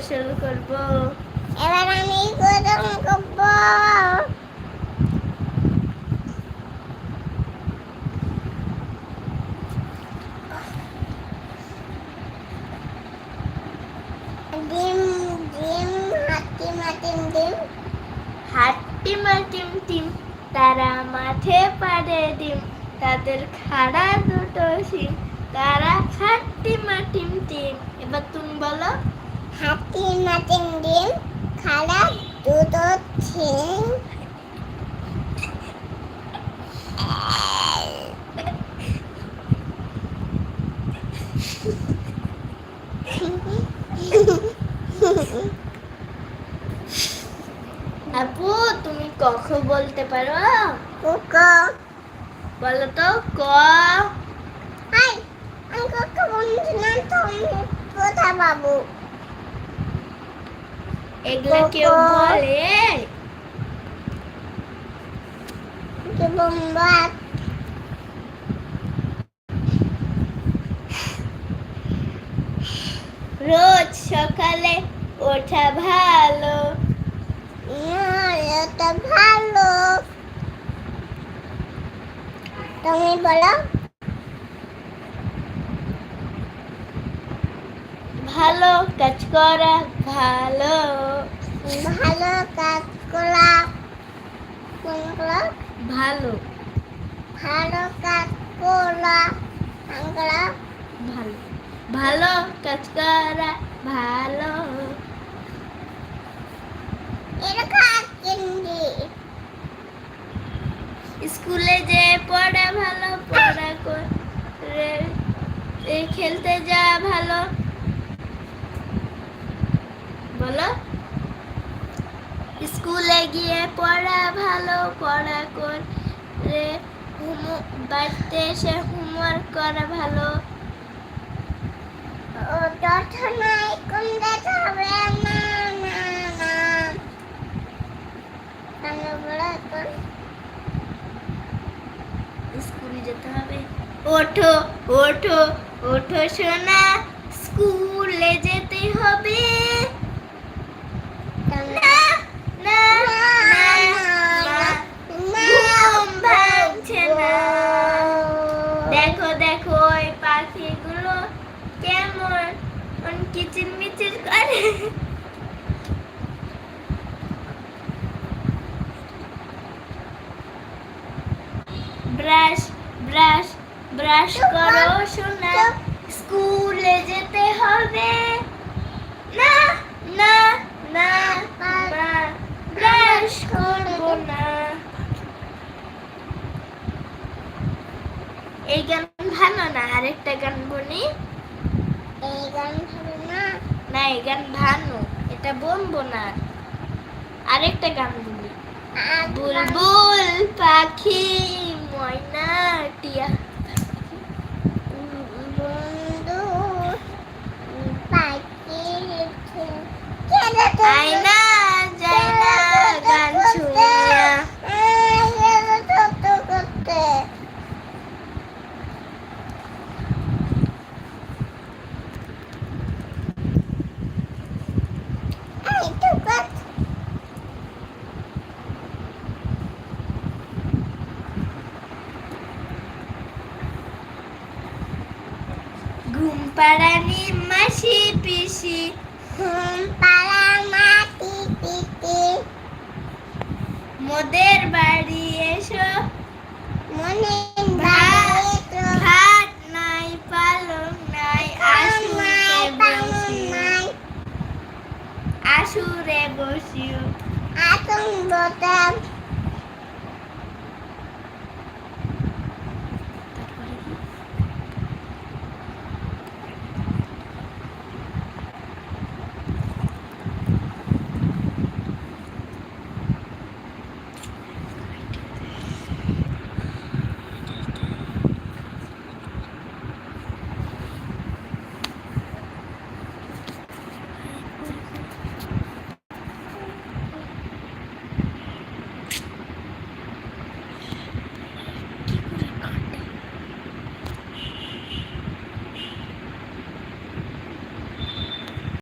গোসল করব। এবার আমি গরম করব। ডিম ডিম হাতি মাটিম ডিম। হাট্টি মাটিম টিম তারা মাঠে পাড়ে ডিম। তাদের খাড়া দুটো সিম তারা খাট্টি মাটিম টিম এবার তুমি বলো হাতি মাটিম ডিম খালা দুটো ছিং আপু তুমি কখ বলতে পারো? কুকো বলো তো ক। হাই আমি কুকো বলছি না তুমি কোথা বাবু এগুলা কেউ। বলে? রোজ সকালে ওঠা ভালো। ভালো। তুমি বলো। ভালো কাজ করা ভালো। ভালো কাজ করা ভালো। ভালো কাজ করা ভালো। ভালো কাজ করা ভালো। স্কুলে যে পড়া ভালো পড়া করে খেলতে যা ভালো। বলো? স্কুলে গিয়ে পড়া ভালো পড়া করে বাড়িতে এসে হোমওয়ার্ক করা ভালো। স্কুলে যেতে হবে। ওঠো ওঠো ওঠো সোনা। স্কুলে যেতে হবে তাহলে না না না না ঘুম ভাঙছে না দেখো দেখো ওই পাখিগুলো কেমন? কিচির মিচির করে। ব্রাশ ব্রাশ ব্রাশ করো সোনা। স্কুলে যেতে হবে না না না না ব্রাশ করব না এই গান ভালো না? আরেকটা গান বলি এই গান ভালো না। না এই গান ভালো। এটা বলব না। আরেকটা গান বলি বুলবুল পাখি ময়না টিয়া বন্ধু পাখি আয়না যায় না গান শুনিয়া করতে ঘুম পাড়ানি মাসি পিসি ঘুম পাড়া মাটি পিটি মোদের বাড়ি এসো মনে ভাত নাই পালং নাই আসুরে বসিও আসুরে বসিও আতঙ্ক